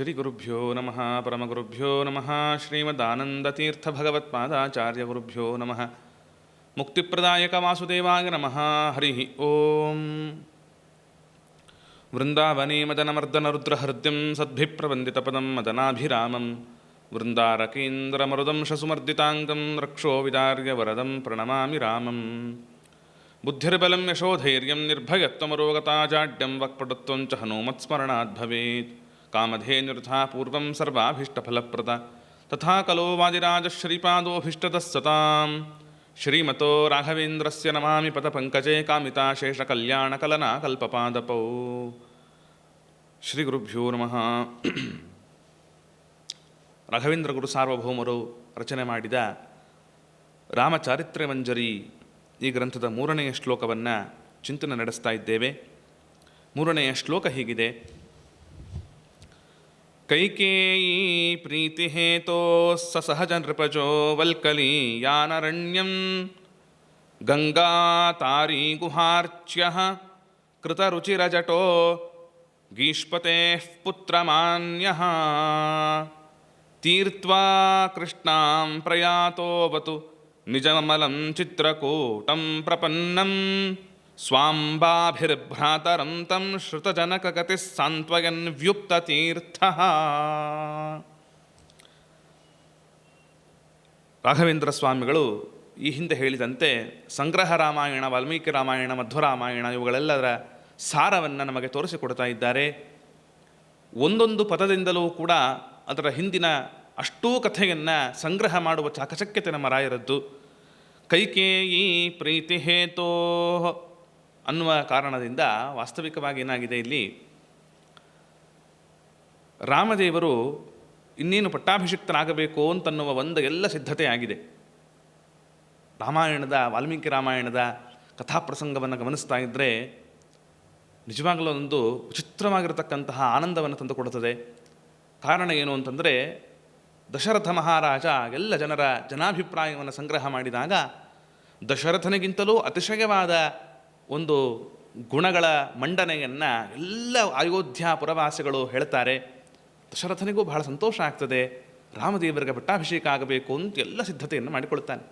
श्रीगुरुभ्यो नमः, परमगुरुभ्यो नमः, श्रीमदानन्दतीर्थभगवत्पादाचार्यगुरुभ्यो नमः। मुक्तिप्रदायकवासुदेवाय नमः, हरिः ॐ वृन्दावने मदनमर्दनरुद्रहृद्यं सद्भिप्रवन्दितपदं मदनाभिरामं, वृन्दारकेन्द्रमरुदं शसुमर्दिताङ्गं रक्षोविदार्यवरदं प्रणमामि रामम्। बुद्धिर्बलं यशोधैर्यं निर्भयत्वमरोगताजाड्यं वक्पटुत्वं च हनूमत्स्मरणाद्भवेत् ಕಾಮಧೇನುರ್ಧಾ ಪೂರ್ವಂ ಸರ್ವಾಭೀಷ್ಟಫಲಪ್ರದ ತಥಾ ಕಲೋ ವಾದಿರಾಜಶ್ರೀಪಾದೋಭೀಷ್ಟತಃ ಶ್ರೀಮತೋ ರಾಘವೇಂದ್ರಸ್ಯ ನಮಾಮಿ ಪದಪಂಕಜೆ ಕಾಮಿತಾಶೇಷಕಲ್ಯಾಣಕಲನಾ ಕಲ್ಪಪಾದಪೌ ಶ್ರೀ ಗುರುಭ್ಯೋ ನಮಃ ರಾಘವೇಂದ್ರ ಗುರು ಸಾರ್ವಭೌಮರು ರಚನೆ ಮಾಡಿದ ರಾಮಚಾರಿತ್ರ್ಯ ಮಂಜರಿ ಈ ಗ್ರಂಥದ ಮೂರನೆಯ ಶ್ಲೋಕವನ್ನು ಚಿಂತನೆ ನಡೆಸ್ತಾ ಇದ್ದೇವೆ. ಮೂರನೆಯ ಶ್ಲೋಕ ಹೀಗಿದೆ. ಕೈಕೇಯೀ ಪ್ರೀತಿ ಹೇತೋ ಸ ಸಹಜ ನೃಪಜೋ ವಲ್ಕಲಿ ಯಾನರಣ್ಯಂ ಗಂಗಾ ತಾರೀ ಗುಹಾರ್ಚ್ಯ ಕೃತರುಚಿರಜಟೋ ಗೀಷ್ಪತೆ ಪುತ್ರಮಾನ್ಯಃ ತೀರ್ತ್ವಾ ಕೃಷ್ಣಾಂ ಶ್ರುತಜನಕ ಗತಿ ಸಾಂತ್ವಯನ್ ವ್ಯುಕ್ತ ಸ್ವಾಂಬಾಭಿರ್ಭ್ರಾತರಂ ತಂ ಶ್ರುತಜನಕಗತಿ ಸಾಂತ್ವಯನ್ ವ್ಯುಕ್ತತೀರ್ಥ ರಾಘವೇಂದ್ರ ಸ್ವಾಮಿಗಳು ಈ ಹಿಂದೆ ಹೇಳಿದಂತೆ ಸಂಗ್ರಹ ರಾಮಾಯಣ, ವಾಲ್ಮೀಕಿ ರಾಮಾಯಣ, ಮಧ್ವರಾಮಾಯಣ ಇವುಗಳೆಲ್ಲದರ ಸಾರವನ್ನು ನಮಗೆ ತೋರಿಸಿಕೊಡ್ತಾ ಇದ್ದಾರೆ. ಒಂದೊಂದು ಪದದಿಂದಲೂ ಕೂಡ ಅದರ ಹಿಂದಿನ ಅಷ್ಟೂ ಕಥೆಯನ್ನು ಸಂಗ್ರಹ ಮಾಡುವ ಚಾಕಚಕ್ಯತೆ ನಮ್ಮ ರಾಯರದ್ದು. ಕೈಕೇಯಿ ಪ್ರೀತಿ ಹೇತೋ ಅನ್ನುವ ಕಾರಣದಿಂದ ವಾಸ್ತವಿಕವಾಗಿ ಏನಾಗಿದೆ ಇಲ್ಲಿ? ರಾಮದೇವರು ಇನ್ನೇನು ಪಟ್ಟಾಭಿಷಿಕ್ತನಾಗಬೇಕು ಅಂತನ್ನುವ ಒಂದು ಎಲ್ಲ ಸಿದ್ಧತೆ ಆಗಿದೆ. ರಾಮಾಯಣದ, ವಾಲ್ಮೀಕಿ ರಾಮಾಯಣದ ಕಥಾಪ್ರಸಂಗವನ್ನು ಗಮನಿಸ್ತಾ ಇದ್ದರೆ ನಿಜವಾಗಲೂ ಒಂದು ವಿಚಿತ್ರವಾಗಿರತಕ್ಕಂತಹ ಆನಂದವನ್ನು ತಂದುಕೊಡುತ್ತದೆ. ಕಾರಣ ಏನು ಅಂತಂದರೆ ದಶರಥ ಮಹಾರಾಜ ಎಲ್ಲ ಜನರ ಜನಾಭಿಪ್ರಾಯವನ್ನು ಸಂಗ್ರಹ ಮಾಡಿದಾಗ ದಶರಥನಿಗಿಂತಲೂ ಅತಿಶಯವಾದ ಒಂದು ಗುಣಗಳ ಮಂಡನೆಯನ್ನು ಎಲ್ಲ ಅಯೋಧ್ಯ ಪುರವಾಸಿಗಳು ಹೇಳ್ತಾರೆ. ದಶರಥನಿಗೂ ಬಹಳ ಸಂತೋಷ ಆಗ್ತದೆ. ರಾಮದೇವರಿಗೆ ಪಟ್ಟಾಭಿಷೇಕ ಆಗಬೇಕು ಅಂತ ಎಲ್ಲ ಸಿದ್ಧತೆಯನ್ನು ಮಾಡಿಕೊಳ್ತಾನೆ.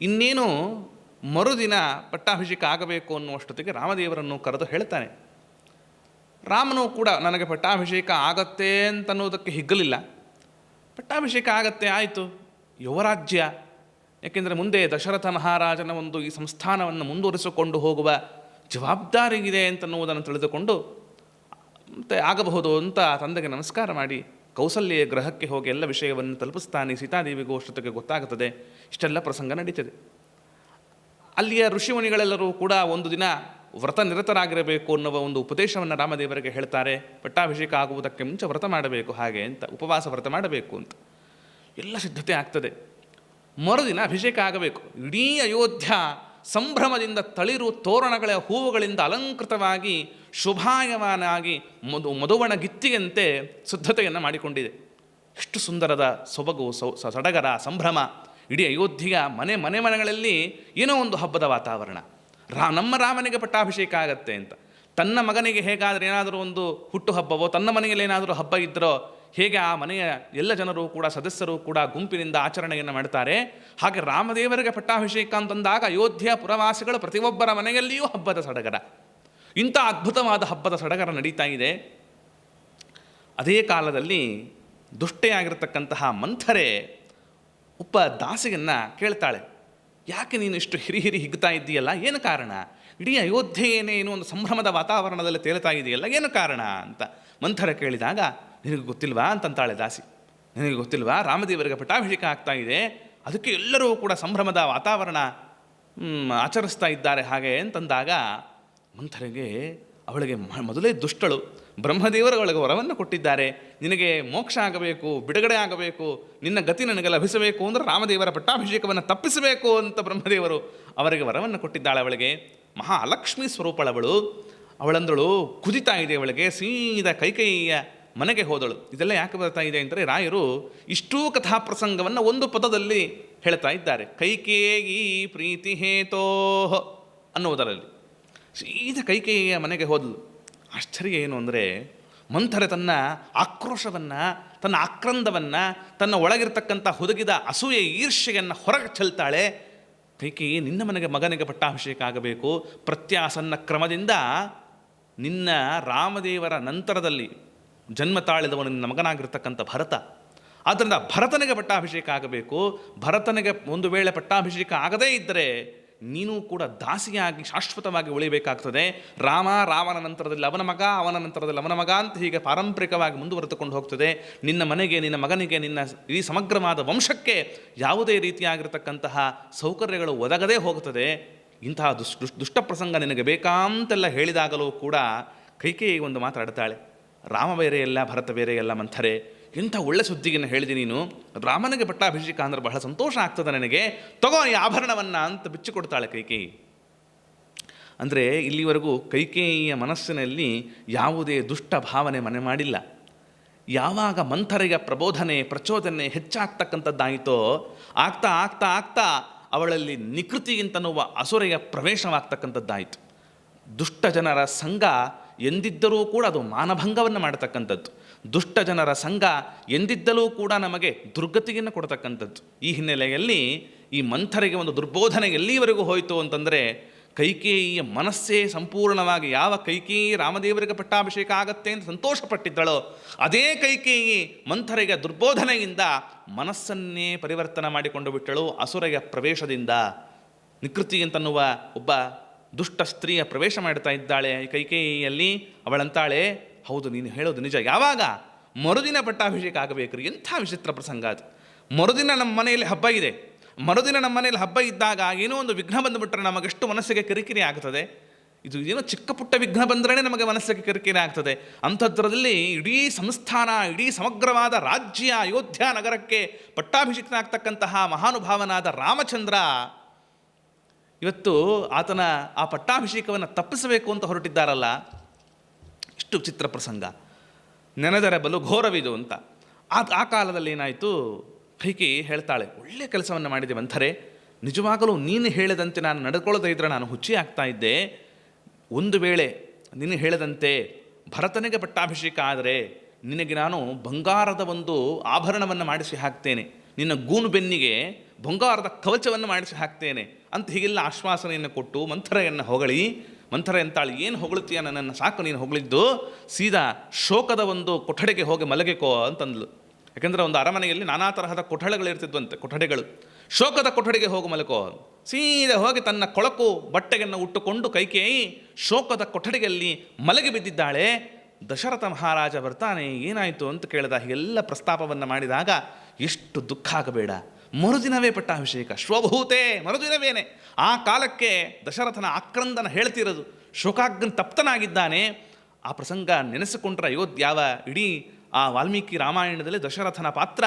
ಇನ್ನೇನು ಮರುದಿನ ಪಟ್ಟಾಭಿಷೇಕ ಆಗಬೇಕು ಅನ್ನುವಷ್ಟೊತ್ತಿಗೆ ರಾಮದೇವರನ್ನು ಕರೆದು ಹೇಳ್ತಾನೆ. ರಾಮನು ಕೂಡ ನನಗೆ ಪಟ್ಟಾಭಿಷೇಕ ಆಗತ್ತೆ ಅಂತನ್ನುವುದಕ್ಕೆ ಹಿಗ್ಗಲಿಲ್ಲ. ಪಟ್ಟಾಭಿಷೇಕ ಆಗತ್ತೆ ಆಯಿತು. ಯುವರಾಜ್ಯ ಯಾಕೆಂದರೆ ಮುಂದೆ ದಶರಥ ಮಹಾರಾಜನ ಒಂದು ಈ ಸಂಸ್ಥಾನವನ್ನು ಮುಂದುವರಿಸಿಕೊಂಡು ಹೋಗುವ ಜವಾಬ್ದಾರಿ ಇದೆ ಅಂತನ್ನುವುದನ್ನು ತಿಳಿದುಕೊಂಡು, ಮತ್ತೆ ಆಗಬಹುದು ಅಂತ ತಂದೆಗೆ ನಮಸ್ಕಾರ ಮಾಡಿ ಕೌಸಲ್ಯ ಗ್ರಹಕ್ಕೆ ಹೋಗಿ ಎಲ್ಲ ವಿಷಯವನ್ನು ತಲುಪಿಸ್ತಾನೆ. ಸೀತಾದೇವಿಗೂ ಅಷ್ಟೊತ್ತಿಗೆ ಗೊತ್ತಾಗುತ್ತದೆ. ಇಷ್ಟೆಲ್ಲ ಪ್ರಸಂಗ ನಡೀತದೆ. ಅಲ್ಲಿಯ ಋಷಿಮುನಿಗಳೆಲ್ಲರೂ ಕೂಡ ಒಂದು ದಿನ ವ್ರತ ನಿರತರಾಗಿರಬೇಕು ಅನ್ನುವ ಒಂದು ಉಪದೇಶವನ್ನು ರಾಮದೇವರಿಗೆ ಹೇಳ್ತಾರೆ. ಪಟ್ಟಾಭಿಷೇಕ ಆಗುವುದಕ್ಕೆ ಮುಂಚೆ ವ್ರತ ಮಾಡಬೇಕು. ಹಾಗೆ ಅಂತ, ಉಪವಾಸ ವ್ರತ ಮಾಡಬೇಕು ಅಂತ. ಎಲ್ಲ ಸಿದ್ಧತೆ ಆಗ್ತದೆ. ಮರುದಿನ ಅಭಿಷೇಕ ಆಗಬೇಕು. ಇಡೀ ಅಯೋಧ್ಯ ಸಂಭ್ರಮದಿಂದ ತಳಿರು ತೋರಣಗಳ ಹೂವುಗಳಿಂದ ಅಲಂಕೃತವಾಗಿ ಶುಭಾಯಮಾನಾಗಿ ಮದು ಮಧುವಣ ಗಿತ್ತಿಯಂತೆ ಸಿದ್ಧತೆಯನ್ನು ಮಾಡಿಕೊಂಡಿದೆ. ಎಷ್ಟು ಸುಂದರದ ಸೊಬಗು ಸಡಗರ, ಸಂಭ್ರಮ. ಇಡೀ ಅಯೋಧ್ಯೆಯ ಮನೆ ಮನೆ ಮನೆಗಳಲ್ಲಿ ಏನೋ ಒಂದು ಹಬ್ಬದ ವಾತಾವರಣ. ರಾ, ನಮ್ಮ ರಾಮನಿಗೆ ಪಟ್ಟಾಭಿಷೇಕ ಆಗತ್ತೆ ಅಂತ. ತನ್ನ ಮಗನಿಗೆ ಹೇಗಾದರೂ ಏನಾದರೂ ಒಂದು ಹುಟ್ಟುಹಬ್ಬವೋ ತನ್ನ ಮನೆಯಲ್ಲಿ ಏನಾದರೂ ಹಬ್ಬ ಇದ್ದರೋ ಹೇಗೆ ಆ ಮನೆಯ ಎಲ್ಲ ಜನರು ಕೂಡ, ಸದಸ್ಯರು ಕೂಡ ಗುಂಪಿನಿಂದ ಆಚರಣೆಯನ್ನು ಮಾಡ್ತಾರೆ? ಹಾಗೆ ರಾಮದೇವರಿಗೆ ಪಟ್ಟಾಭಿಷೇಕ ಅಂತಂದಾಗ ಅಯೋಧ್ಯೆಯ ಪುರವಾಸಿಗಳು ಪ್ರತಿಯೊಬ್ಬರ ಮನೆಯಲ್ಲಿಯೂ ಹಬ್ಬದ ಸಡಗರ. ಇಂಥ ಅದ್ಭುತವಾದ ಹಬ್ಬದ ಸಡಗರ ನಡೀತಾ ಇದೆ. ಅದೇ ಕಾಲದಲ್ಲಿ ದುಷ್ಟೆಯಾಗಿರ್ತಕ್ಕಂತಹ ಮಂಥರೆ ಒಬ್ಬ ದಾಸಿಯನ್ನು ಕೇಳ್ತಾಳೆ. ಯಾಕೆ ನೀನು ಇಷ್ಟು ಹಿರಿ ಹಿರಿ ಹಿಗ್ತಾ ಇದ್ದೀಯಲ್ಲ? ಏನು ಕಾರಣ? ಇಡೀ ಅಯೋಧ್ಯೆ ಏನೇನು ಒಂದು ಸಂಭ್ರಮದ ವಾತಾವರಣದಲ್ಲಿ ತೇಲ್ತಾ ಇದೆಯಲ್ಲ? ಏನು ಕಾರಣ? ಅಂತ ಮಂಥರ ಕೇಳಿದಾಗ ನಿನಗೆ ಗೊತ್ತಿಲ್ವಾ ಅಂತಂತಾಳೆ ದಾಸಿ. ನಿನಗೆ ಗೊತ್ತಿಲ್ವಾ ರಾಮದೇವರಿಗೆ ಪಟ್ಟಾಭಿಷೇಕ ಆಗ್ತಾ ಇದೆ, ಅದಕ್ಕೆ ಎಲ್ಲರೂ ಕೂಡ ಸಂಭ್ರಮದ ವಾತಾವರಣ ಆಚರಿಸ್ತಾ ಇದ್ದಾರೆ ಹಾಗೆ ಅಂತಂದಾಗ ಮಂಥರಿಗೆ ಅವಳಿಗೆ ಮೊದಲೇ ದುಷ್ಟಳು, ಬ್ರಹ್ಮದೇವರು ಅವಳಿಗೆ ವರವನ್ನು ಕೊಟ್ಟಿದ್ದಾರೆ. ನಿನಗೆ ಮೋಕ್ಷ ಆಗಬೇಕು, ಬಿಡುಗಡೆ ಆಗಬೇಕು, ನಿನ್ನ ಗತಿ ನನಗೆ ಲಭಿಸಬೇಕು ಅಂದರೆ ರಾಮದೇವರ ಪಟ್ಟಾಭಿಷೇಕವನ್ನು ತಪ್ಪಿಸಬೇಕು ಅಂತ ಬ್ರಹ್ಮದೇವರು ಅವರಿಗೆ ವರವನ್ನು ಕೊಟ್ಟಿದ್ದಾಳೆ ಅವಳಿಗೆ. ಮಹಾ ಅಲಕ್ಷ್ಮಿ ಸ್ವರೂಪಳವಳು. ಅವಳಂದಳು ಕುದಿತಾ ಇದೆ ಅವಳಿಗೆ, ಸೀದಾ ಕೈಕೈಯ ಮನೆಗೆ ಹೋದಳು. ಇದೆಲ್ಲ ಯಾಕೆ ಬರ್ತಾ ಇದೆ ಅಂದರೆ ರಾಯರು ಇಷ್ಟೂ ಕಥಾಪ್ರಸಂಗವನ್ನು ಒಂದು ಪದದಲ್ಲಿ ಹೇಳ್ತಾ ಇದ್ದಾರೆ. ಕೈಕೇಯಿ ಪ್ರೀತಿ ಹೇತೋ ಅನ್ನುವುದರಲ್ಲಿ. ಸೀದಾ ಕೈಕೇಯಿಯ ಮನೆಗೆ ಹೋದಳು ಆಶ್ಚರ್ಯ ಏನು ಅಂದರೆ ಮಂಥರೆ ತನ್ನ ಆಕ್ರೋಶವನ್ನು, ತನ್ನ ಆಕ್ರಂದವನ್ನು, ತನ್ನ ಒಳಗಿರ್ತಕ್ಕಂಥ ಹುದುಗಿದ ಅಸೂಯೆ ಈರ್ಷೆಯನ್ನು ಹೊರಗೆ ಚೆಲ್ತಾಳೆ. ಕೈಕೇಯಿ, ನಿನ್ನ ಮನೆಗೆ ಮಗನಿಗೆ ಪಟ್ಟಾಭಿಷೇಕ ಆಗಬೇಕು. ಪ್ರತ್ಯಾಸನ್ನ ಕ್ರಮದಿಂದ ನಿನ್ನ ರಾಮದೇವರ ನಂತರದಲ್ಲಿ ಜನ್ಮ ತಾಳಿದವನು ನಿನ್ನ ಮಗನಾಗಿರ್ತಕ್ಕಂಥ ಭರತ. ಆದ್ದರಿಂದ ಭರತನಿಗೆ ಪಟ್ಟಾಭಿಷೇಕ ಆಗಬೇಕು. ಭರತನಿಗೆ ಒಂದು ವೇಳೆ ಪಟ್ಟಾಭಿಷೇಕ ಆಗದೇ ಇದ್ದರೆ ನೀನು ಕೂಡ ದಾಸಿಯಾಗಿ ಶಾಶ್ವತವಾಗಿ ಉಳಿಬೇಕಾಗ್ತದೆ. ರಾಮ ರಾಮನ ನಂತರದಲ್ಲಿ ಅವನ ಮಗ, ಅವನ ನಂತರದಲ್ಲಿ ಅವನ ಮಗ ಅಂತ ಹೀಗೆ ಪಾರಂಪರಿಕವಾಗಿ ಮುಂದುವರೆದುಕೊಂಡು ಹೋಗ್ತದೆ. ನಿನ್ನ ಮನೆಗೆ, ನಿನ್ನ ಮಗನಿಗೆ, ನಿನ್ನ ಈ ಸಮಗ್ರವಾದ ವಂಶಕ್ಕೆ ಯಾವುದೇ ರೀತಿಯಾಗಿರ್ತಕ್ಕಂತಹ ಸೌಕರ್ಯಗಳು ಒದಗದೇ ಹೋಗ್ತದೆ ಇಂತಹ ದುಷ್ ದುಷ್ಟ ಪ್ರಸಂಗ ನಿನಗೆ ಬೇಕಾಂತೆಲ್ಲ ಹೇಳಿದಾಗಲೂ ಕೂಡ ಕೈಕೇಯಿ ಒಂದು ಮಾತಾಡ್ತಾಳೆ ರಾಮ ಬೇರೆ ಎಲ್ಲ, ಭರತ ಬೇರೆ ಎಲ್ಲ ಮಂಥರೆ, ಇಂಥ ಒಳ್ಳೆ ಸುದ್ದಿಗೆನ ಹೇಳಿದೆ ನೀನು, ರಾಮನಿಗೆ ಪಟ್ಟಾಭಿಷೇಕ ಅಂದ್ರೆ ಬಹಳ ಸಂತೋಷ ಆಗ್ತದೆ ನನಗೆ. ತಗೋ ಈ ಆಭರಣವನ್ನು ಅಂತ ಬಿಚ್ಚಿಕೊಡ್ತಾಳೆ ಕೈಕೇಯಿ. ಅಂದರೆ ಇಲ್ಲಿವರೆಗೂ ಕೈಕೇಯಿಯ ಮನಸ್ಸಿನಲ್ಲಿ ಯಾವುದೇ ದುಷ್ಟ ಭಾವನೆ ಮನೆ ಮಾಡಿಲ್ಲ. ಯಾವಾಗ ಮಂಥರೆಯ ಪ್ರಬೋಧನೆ, ಪ್ರಚೋದನೆ ಹೆಚ್ಚಾಗ್ತಕ್ಕಂಥದ್ದಾಯಿತೋ, ಆಗ್ತಾ ಆಗ್ತಾ ಆಗ್ತಾ ಅವಳಲ್ಲಿ ನಿಕೃತಿಗಿಂತನ್ನುವ ಅಸುರೆಯ ಪ್ರವೇಶವಾಗ್ತಕ್ಕಂಥದ್ದಾಯಿತು. ದುಷ್ಟ ಜನರ ಸಂಘ ಎಂದಿದ್ದರೂ ಕೂಡ ಅದು ಮಾನಭಂಗವನ್ನು ಮಾಡತಕ್ಕಂಥದ್ದು. ದುಷ್ಟ ಜನರ ಸಂಘ ಎಂದಿದ್ದಲೂ ಕೂಡ ನಮಗೆ ದುರ್ಗತಿಯನ್ನು ಕೊಡತಕ್ಕಂಥದ್ದು. ಈ ಹಿನ್ನೆಲೆಯಲ್ಲಿ ಈ ಮಂಥರಿಗೆ ಒಂದು ದುರ್ಬೋಧನೆ ಎಲ್ಲಿವರೆಗೂ ಹೋಯಿತು ಅಂತಂದರೆ ಕೈಕೇಯಿಯ ಮನಸ್ಸೇ ಸಂಪೂರ್ಣವಾಗಿ ಯಾವ ಕೈಕೇಯಿ ರಾಮದೇವರಿಗೆ ಪಟ್ಟಾಭಿಷೇಕ ಆಗತ್ತೆ ಅಂತ ಸಂತೋಷಪಟ್ಟಿದ್ದಳೋ, ಅದೇ ಕೈಕೇಯಿ ಮಂಥರಿಗೆ ದುರ್ಬೋಧನೆಯಿಂದ ಮನಸ್ಸನ್ನೇ ಪರಿವರ್ತನೆ ಮಾಡಿಕೊಂಡು ಬಿಟ್ಟಳು ಅಸುರೆಯ ಪ್ರವೇಶದಿಂದ. ನಿಕೃತಿ ಅಂತನ್ನುವ ಒಬ್ಬ ದುಷ್ಟ ಸ್ತ್ರೀಯ ಪ್ರವೇಶ ಮಾಡ್ತಾ ಇದ್ದಾಳೆ ಕೈಕೇಯಿಯಲ್ಲಿ ಅವಳಂತಾಳೆ, ಹೌದು, ನೀನು ಹೇಳೋದು ನಿಜ. ಯಾವಾಗ? ಮರುದಿನ ಪಟ್ಟಾಭಿಷೇಕ ಆಗಬೇಕ್ರಿ. ಎಂಥ ವಿಚಿತ್ರ ಪ್ರಸಂಗ ಅದು. ಮರುದಿನ ನಮ್ಮ ಮನೆಯಲ್ಲಿ ಹಬ್ಬ ಇದೆ. ಮರುದಿನ ನಮ್ಮ ಮನೆಯಲ್ಲಿ ಹಬ್ಬ ಇದ್ದಾಗ ಏನೋ ಒಂದು ವಿಘ್ನ ಬಂದುಬಿಟ್ರೆ ನಮಗೆಷ್ಟು ಮನಸ್ಸಿಗೆ ಕಿರಿಕಿರಿ ಆಗ್ತದೆ. ಇದು ಏನೋ ಚಿಕ್ಕ ಪುಟ್ಟ ವಿಘ್ನ ಬಂದ್ರೇ ನಮಗೆ ಮನಸ್ಸಿಗೆ ಕಿರಿಕಿರಿ ಆಗ್ತದೆ. ಅಂಥದ್ರಲ್ಲಿ ಇಡೀ ಸಂಸ್ಥಾನ, ಇಡೀ ಸಮಗ್ರವಾದ ರಾಜ್ಯ ಅಯೋಧ್ಯ ನಗರಕ್ಕೆ ಪಟ್ಟಾಭಿಷಿಕ್ತನಾಗ್ತಕ್ಕಂತಹ ಮಹಾನುಭಾವನಾದ ರಾಮಚಂದ್ರ ಇವತ್ತು ಆತನ ಆ ಪಟ್ಟಾಭಿಷೇಕವನ್ನು ತಪ್ಪಿಸಬೇಕು ಅಂತ ಹೊರಟಿದ್ದಾರಲ್ಲ, ಇಷ್ಟು ಚಿತ್ರ ಪ್ರಸಂಗ. ನೆನೆದರೆ ಬಲು ಘೋರವಿದು ಅಂತ. ಆ ಆ ಕಾಲದಲ್ಲಿ ಏನಾಯಿತು? ಕೈಕಿ ಹೇಳ್ತಾಳೆ ಒಳ್ಳೆಯ ಕೆಲಸವನ್ನು ಮಾಡಿದೆ ಮಂಥರೆ ನಿಜವಾಗಲೂ ನೀನು ಹೇಳದಂತೆ ನಾನು ನಡ್ಕೊಳ್ಳೋದೇ ಇದ್ರೆ ನಾನು ಹುಚ್ಚಿ ಆಗ್ತಾ ಇದ್ದೆ. ಒಂದು ವೇಳೆ ನೀನು ಹೇಳದಂತೆ ಭರತನಿಗೆ ಪಟ್ಟಾಭಿಷೇಕ ಆದರೆ ನಿನಗೆ ನಾನು ಬಂಗಾರದ ಒಂದು ಆಭರಣವನ್ನು ಮಾಡಿಸಿ ಹಾಕ್ತೇನೆ. ನಿನ್ನ ಗೂನು ಬೆನ್ನಿಗೆ ಬಂಗಾರದ ಕವಚವನ್ನು ಮಾಡಿಸಿ ಹಾಕ್ತೇನೆ. ಅಂತ ಹೀಗೆಲ್ಲ ಆಶ್ವಾಸನೆಯನ್ನು ಕೊಟ್ಟು ಮಂಥರೆಯನ್ನು ಹೊಗಳಿ, ಮಂಥರ ಎಂತಾಳು ಏನು ಹೊಗಳುತ್ತೀಯ ನನ್ನನ್ನು? ಸಾಕು ನೀನು ಹೊಗಳಿದ್ದು, ಸೀದಾ ಶೋಕದ ಒಂದು ಕೊಠಡಿಗೆ ಹೋಗಿ ಮಲಗಿಕೋ ಅಂತಂದ್ಲು. ಯಾಕೆಂದರೆ ಒಂದು ಅರಮನೆಯಲ್ಲಿ ನಾನಾ ತರಹದ ಕೊಠಡಿಗಳಿರ್ತಿದ್ವಂತೆ ಕೊಠಡಿಗಳು. ಶೋಕದ ಕೊಠಡಿಗೆ ಹೋಗಿ ಮಲಕೋ ಸೀದಾ ಹೋಗಿ ತನ್ನ ಕೊಳಕು ಬಟ್ಟೆಯನ್ನು ಉಟ್ಟುಕೊಂಡು ಕೈಕೇಯಿ ಶೋಕದ ಕೊಠಡಿಯಲ್ಲಿ ಮಲಗಿ ಬಿದ್ದಿದ್ದಾಳೆ. ದಶರಥ ಮಹಾರಾಜ ಬರ್ತಾನೆ, ಏನಾಯಿತು ಅಂತ ಕೇಳಿದ ಎಲ್ಲ ಪ್ರಸ್ತಾಪವನ್ನು ಮಾಡಿದಾಗ ಎಷ್ಟು ದುಃಖ ಆಗಬೇಡ. ಮರುದಿನವೇ ಪಟ್ಟಾಭಿಷೇಕ. ಶ್ವಭೂತೆ ಮರುದಿನವೇನೆ. ಆ ಕಾಲಕ್ಕೆ ದಶರಥನ ಆಕ್ರಂದನ ಹೇಳ್ತಿರೋದು. ಶೋಕಾಗ್ನ ತಪ್ತನಾಗಿದ್ದಾನೆ. ಆ ಪ್ರಸಂಗ ನೆನೆಸಿಕೊಂಡ್ರೆ ಅಯೋಧ್ಯಾವ ಇಡೀ ಆ ವಾಲ್ಮೀಕಿ ರಾಮಾಯಣದಲ್ಲಿ ದಶರಥನ ಪಾತ್ರ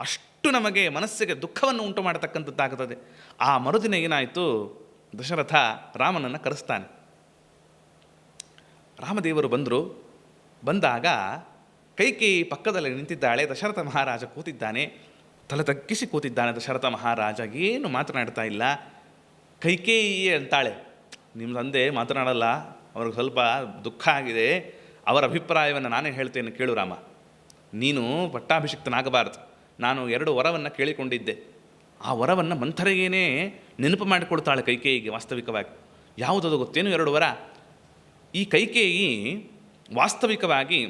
ಅಷ್ಟು ನಮಗೆ ಮನಸ್ಸಿಗೆ ದುಃಖವನ್ನು ಉಂಟು ಮಾಡತಕ್ಕಂಥದ್ದಾಗುತ್ತದೆ ಆ ಮರುದಿನ ಏನಾಯಿತು? ದಶರಥ ರಾಮನನ್ನು ಕರೆಸ್ತಾನೆ. ರಾಮದೇವರು ಬಂದರು. ಬಂದಾಗ ಕೈಕೇಯಿ ಪಕ್ಕದಲ್ಲಿ ನಿಂತಿದ್ದಾಳೆ. ದಶರಥ ಮಹಾರಾಜ ಕೂತಿದ್ದಾನೆ. ತಲೆ ತಗ್ಗಿಸಿ ಕೂತಿದ್ದಾನೆ ದಶರಥ ಮಹಾರಾಜ. ಏನು ಮಾತನಾಡ್ತಾ ಇಲ್ಲ. ಕೈಕೇಯಿ ಅಂತಾಳೆ. ನಿಮ್ಮ ತಂದೆ ಮಾತನಾಡಲ್ಲ. ಅವ್ರಿಗೆ ಸ್ವಲ್ಪ ದುಃಖ ಆಗಿದೆ. ಅವರ ಅಭಿಪ್ರಾಯವನ್ನು ನಾನೇ ಹೇಳ್ತೇನೆ ಕೇಳು ರಾಮ. ನೀನು ಪಟ್ಟಾಭಿಷಿಕ್ತನಾಗಬಾರದು. ನಾನು ಎರಡು ವರವನ್ನು ಕೇಳಿಕೊಂಡಿದ್ದೆ. ಆ ವರವನ್ನು ಮಂಥರಿಗೇನೆ ನೆನಪು ಮಾಡಿಕೊಡ್ತಾಳೆ ಕೈಕೇಯಿಗೆ ವಾಸ್ತವಿಕವಾಗಿ. ಯಾವುದದು ಗೊತ್ತೇನು? ಎರಡು ವರ. ಈ ಕೈಕೇಯಿ ವಾಸ್ತವಿಕವಾಗಿ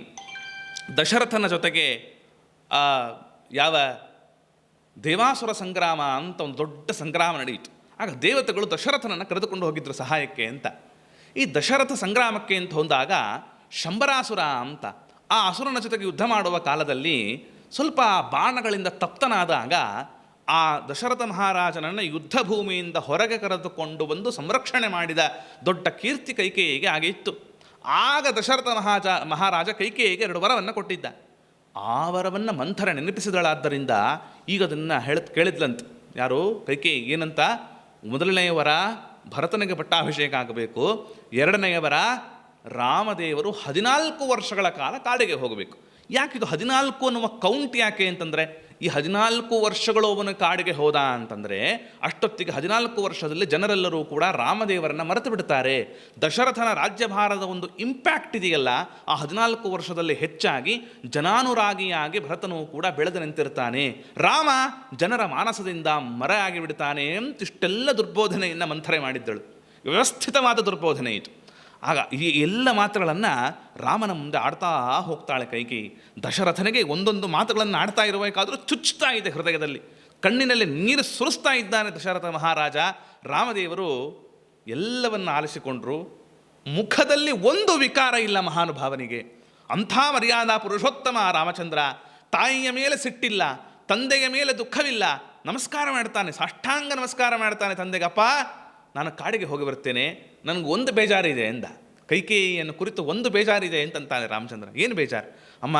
ದಶರಥನ ಜೊತೆಗೆ ಯಾವ ದೇವಾಸುರ ಸಂಗ್ರಾಮ ಅಂತ ಒಂದು ದೊಡ್ಡ ಸಂಗ್ರಾಮ ನಡೆಯಿತು. ಆಗ ದೇವತೆಗಳು ದಶರಥನನ್ನು ಕರೆದುಕೊಂಡು ಹೋಗಿದ್ರು ಸಹಾಯಕ್ಕೆ ಅಂತ. ಈ ದಶರಥ ಸಂಗ್ರಾಮಕ್ಕೆ ಅಂತ ಹೊಂದಾಗ ಶಂಬರಾಸುರ ಅಂತ ಆ ಅಸುರನ ಜೊತೆಗೆ ಯುದ್ಧ ಮಾಡುವ ಕಾಲದಲ್ಲಿ ಸ್ವಲ್ಪ ಬಾಣಗಳಿಂದ ತಪ್ತನಾದಾಗ ಆ ದಶರಥ ಮಹಾರಾಜನನ್ನು ಯುದ್ಧ ಭೂಮಿಯಿಂದ ಹೊರಗೆ ಕರೆದುಕೊಂಡು ಬಂದು ಸಂರಕ್ಷಣೆ ಮಾಡಿದ ದೊಡ್ಡ ಕೀರ್ತಿ ಕೈಕೇಯಿಗೆ ಆಗಿತ್ತು ಆಗ ದಶರಥ ಮಹಾಜ ಮಹಾರಾಜ ಕೈಕೇಯಿಗೆ ಎರಡು ವರವನ್ನು ಕೊಟ್ಟಿದ್ದ. ಆ ವರವನ್ನು ಮಂಥರ ನೆನಪಿಸಿದಳಾದ್ದರಿಂದ ಈಗ ಅದನ್ನು ಹೇಳ ಕೇಳಿದ್ಲಂತ. ಯಾರು? ಕೈಕೆ ಏನಂತ? ಮೊದಲನೆಯ ವರ ಭರತನಿಗೆ ಪಟ್ಟಾಭಿಷೇಕ ಆಗಬೇಕು. ಎರಡನೆಯ ವರ ರಾಮದೇವರು ಹದಿನಾಲ್ಕು ವರ್ಷಗಳ ಕಾಲ ಕಾಡಿಗೆ ಹೋಗಬೇಕು. ಯಾಕಿದು ಹದಿನಾಲ್ಕು ಅನ್ನುವ ಕೌಂಟ್ ಯಾಕೆ ಅಂತಂದರೆ ಈ ಹದಿನಾಲ್ಕು ವರ್ಷಗಳು ಅವನ ಕಾಡಿಗೆ ಹೋದ ಅಂತಂದರೆ ಅಷ್ಟೊತ್ತಿಗೆ ಹದಿನಾಲ್ಕು ವರ್ಷದಲ್ಲಿ ಜನರೆಲ್ಲರೂ ಕೂಡ ರಾಮದೇವರನ್ನು ಮರೆತು ಬಿಡ್ತಾರೆ. ದಶರಥನ ರಾಜ್ಯಭಾರದ ಒಂದು ಇಂಪ್ಯಾಕ್ಟ್ ಇದೆಯಲ್ಲ, ಆ ಹದಿನಾಲ್ಕು ವರ್ಷದಲ್ಲಿ ಹೆಚ್ಚಾಗಿ ಜನಾನುರಾಗಿಯಾಗಿ ಭರತನು ಕೂಡ ಬೆಳೆದು ನಿಂತಿರ್ತಾನೆ. ರಾಮ ಜನರ ಮಾನಸದಿಂದ ಮರೆಯಾಗಿ ಬಿಡ್ತಾನೆ ಅಂತಿಷ್ಟೆಲ್ಲ ದುರ್ಬೋಧನೆಯನ್ನು ಮಂಥರೆ ಮಾಡಿದ್ದಳು. ವ್ಯವಸ್ಥಿತವಾದ ದುರ್ಬೋಧನೆ ಇದು. ಆಗ ಈ ಎಲ್ಲ ಮಾತುಗಳನ್ನು ರಾಮನ ಮುಂದೆ ಆಡ್ತಾ ಹೋಗ್ತಾಳೆ ಕೈಕಿ ದಶರಥನಿಗೆ ಒಂದೊಂದು ಮಾತುಗಳನ್ನು ಆಡ್ತಾ ಇರಬೇಕಾದರೂ ಚುಚ್ಚುತ್ತಾ ಇದೆ ಹೃದಯದಲ್ಲಿ. ಕಣ್ಣಿನಲ್ಲಿ ನೀರು ಸುರಿಸ್ತಾ ಇದ್ದಾನೆ ದಶರಥ ಮಹಾರಾಜ. ರಾಮದೇವರು ಎಲ್ಲವನ್ನು ಆಲಿಸಿಕೊಂಡ್ರು. ಮುಖದಲ್ಲಿ ಒಂದು ವಿಕಾರ ಇಲ್ಲ ಮಹಾನುಭಾವನಿಗೆ. ಅಂಥ ಮರ್ಯಾದಾ ಪುರುಷೋತ್ತಮ ರಾಮಚಂದ್ರ. ತಾಯಿಯ ಮೇಲೆ ಸಿಟ್ಟಿಲ್ಲ, ತಂದೆಯ ಮೇಲೆ ದುಃಖವಿಲ್ಲ. ನಮಸ್ಕಾರ ಮಾಡ್ತಾನೆ, ಸಾಷ್ಟಾಂಗ ನಮಸ್ಕಾರ ಮಾಡ್ತಾನೆ ತಂದೆಗಪ್ಪ. ನಾನು ಕಾಡಿಗೆ ಹೋಗಿ ಬರ್ತೇನೆ, ನನಗೆ ಒಂದು ಬೇಜಾರಿದೆ ಎಂದ. ಕೈಕೇಯಿಯನ್ನು ಕುರಿತು ಒಂದು ಬೇಜಾರಿದೆ ಅಂತಂತಾನೆ ರಾಮಚಂದ್ರ. ಏನು ಬೇಜಾರು? ಅಮ್ಮ,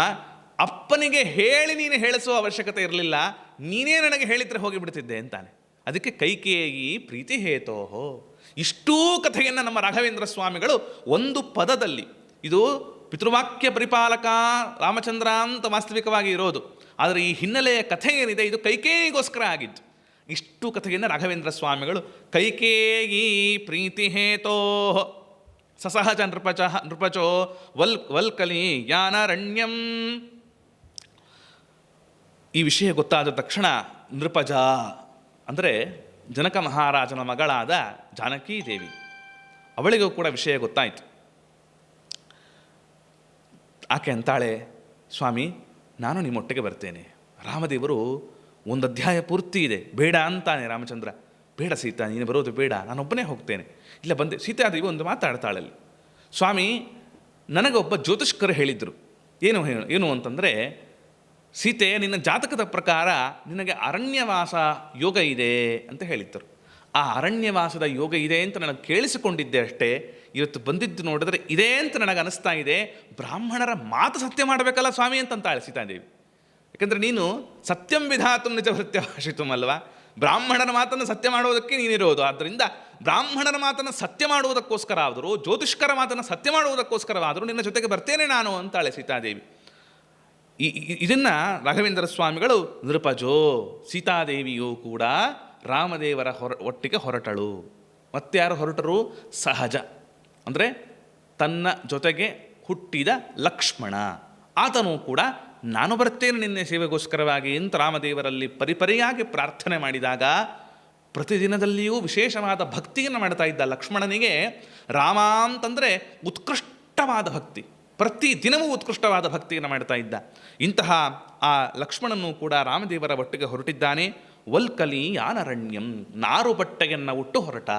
ಅಪ್ಪನಿಗೆ ಹೇಳಿ ನೀನು ಹೇಳಿಸುವ ಅವಶ್ಯಕತೆ ಇರಲಿಲ್ಲ, ನೀನೇ ನನಗೆ ಹೇಳಿದ್ರೆ ಹೋಗಿ ಬಿಡ್ತಿದ್ದೆ ಅಂತಾನೆ ಅದಕ್ಕೆ ಕೈಕೇಯಿ, ಪ್ರೀತಿ ಹೇತೋಹೋ ಇಷ್ಟೂ ಕಥೆಯನ್ನು ನಮ್ಮ ರಾಘವೇಂದ್ರ ಸ್ವಾಮಿಗಳು ಒಂದು ಪದದಲ್ಲಿ, ಇದು ಪಿತೃವಾಕ್ಯ ಪರಿಪಾಲಕ ರಾಮಚಂದ್ರ ಅಂತ ವಾಸ್ತವಿಕವಾಗಿ ಇರೋದು. ಆದರೆ ಈ ಹಿನ್ನೆಲೆಯ ಕಥೆ ಏನಿದೆ, ಇದು ಕೈಕೇಯಿಗೋಸ್ಕರ ಆಗಿತ್ತು ಇಷ್ಟು ಕಥೆಯನ್ನು ರಾಘವೇಂದ್ರ ಸ್ವಾಮಿಗಳು, ಕೈಕೇಯಿ ಪ್ರೀತಿ ಹೇತೋ, ಸಸಹಜ ನೃಪಚ, ನೃಪಚೋ, ವಲ್, ವಲ್ಕಲಿ ಯಾನಾರಣ್ಯಂ ಈ ವಿಷಯ ಗೊತ್ತಾದ ತಕ್ಷಣ ನೃಪಜ, ಅಂದರೆ ಜನಕ ಮಹಾರಾಜನ ಮಗಳಾದ ಜಾನಕಿ ದೇವಿ, ಅವಳಿಗೂ ಕೂಡ ವಿಷಯ ಗೊತ್ತಾಯಿತು. ಆಕೆ ಅಂತಾಳೆ, ಸ್ವಾಮಿ, ನಾನು ನಿಮ್ಮೊಟ್ಟಿಗೆ ಬರ್ತೇನೆ. ರಾಮದೇವರು ಒಂದು ಅಧ್ಯಾಯ ಪೂರ್ತಿ ಇದೆ. ಬೇಡ ಅಂತಾನೆ ರಾಮಚಂದ್ರ. ಬೇಡ ಸೀತಾ, ನೀನು ಬರೋದು ಬೇಡ ನಾನೊಬ್ಬನೇ ಹೋಗ್ತೇನೆ. ಇಲ್ಲ, ಬಂದೆ. ಸೀತಾದೇವಿ ಒಂದು ಮಾತಾಡ್ತಾಳಲ್ಲಿ. ಸ್ವಾಮಿ, ನನಗೊಬ್ಬ ಜ್ಯೋತಿಷ್ಕರು ಹೇಳಿದರು. ಏನು ಏನು ಅಂತಂದರೆ, ಸೀತೆ, ನಿನ್ನ ಜಾತಕದ ಪ್ರಕಾರ ನಿನಗೆ ಅರಣ್ಯವಾಸ ಯೋಗ ಇದೆ ಅಂತ ಹೇಳಿದ್ದರು. ಆ ಅರಣ್ಯವಾಸದ ಯೋಗ ಇದೆ ಅಂತ ನನಗೆ ಕೇಳಿಸಿಕೊಂಡಿದ್ದೆ ಅಷ್ಟೇ. ಇವತ್ತು ಬಂದಿದ್ದು ನೋಡಿದ್ರೆ ಇದೆ ಅಂತ ನನಗೆ ಅನಿಸ್ತಾ ಇದೆ. ಬ್ರಾಹ್ಮಣರ ಮಾತು ಸತ್ಯ ಮಾಡಬೇಕಲ್ಲ ಸ್ವಾಮಿ ಅಂತಂತಾಳೆ ಸೀತಾದೇವಿ. ಯಾಕಂದರೆ ನೀನು ಸತ್ಯಂ ವಿಧಾತು ನಿಜ ವೃತ್ಯ ಭಾಷಿತುಮಲ್ವಾ ಬ್ರಾಹ್ಮಣರ ಮಾತನ್ನು ಸತ್ಯ ಮಾಡುವುದಕ್ಕೆ ನೀನಿರೋದು. ಆದ್ದರಿಂದ ಬ್ರಾಹ್ಮಣರ ಮಾತನ್ನು ಸತ್ಯ ಮಾಡುವುದಕ್ಕೋಸ್ಕರ ಆದರೂ, ಜ್ಯೋತಿಷ್ಕರ ಮಾತನ್ನು ಸತ್ಯ ಮಾಡುವುದಕ್ಕೋಸ್ಕರವಾದರೂ ನಿನ್ನ ಜೊತೆಗೆ ಬರ್ತೇನೆ ನಾನು ಅಂತಾಳೆ ಸೀತಾದೇವಿ. ಈ ಇದನ್ನು ರಾಘವೇಂದ್ರ ಸ್ವಾಮಿಗಳು ನೃಪಜೋ ಸೀತಾದೇವಿಯೂ ಕೂಡ ರಾಮದೇವರ ಹೊರ, ಒಟ್ಟಿಗೆ ಹೊರಟಳು. ಯಾರು ಹೊರಟರು? ಸಹಜ. ಅಂದರೆ ತನ್ನ ಜೊತೆಗೆ ಹುಟ್ಟಿದ ಲಕ್ಷ್ಮಣ. ಆತನೂ ಕೂಡ ನಾನು ಬರ್ತೇನೆ ನಿನ್ನೆ ಸೇವೆಗೋಸ್ಕರವಾಗಿ ಅಂತ ರಾಮದೇವರಲ್ಲಿ ಪರಿಪರಿಯಾಗಿ ಪ್ರಾರ್ಥನೆ ಮಾಡಿದಾಗ ಪ್ರತಿದಿನದಲ್ಲಿಯೂ ವಿಶೇಷವಾದ ಭಕ್ತಿಯನ್ನು ಮಾಡ್ತಾ ಇದ್ದ ಲಕ್ಷ್ಮಣನಿಗೆ ರಾಮ ಅಂತಂದರೆ ಉತ್ಕೃಷ್ಟವಾದ ಭಕ್ತಿ. ಪ್ರತಿ ದಿನವೂ ಉತ್ಕೃಷ್ಟವಾದ ಭಕ್ತಿಯನ್ನು ಮಾಡ್ತಾ ಇದ್ದ. ಇಂತಹ ಆ ಲಕ್ಷ್ಮಣನು ಕೂಡ ರಾಮದೇವರ ಒಟ್ಟಿಗೆ ಹೊರಟಿದ್ದಾನೆ. ವಲ್ಕಲಿ ಯಾನರಣ್ಯಂ ನಾರು ಬಟ್ಟೆಯನ್ನು ಉಟ್ಟು ಹೊರಟ.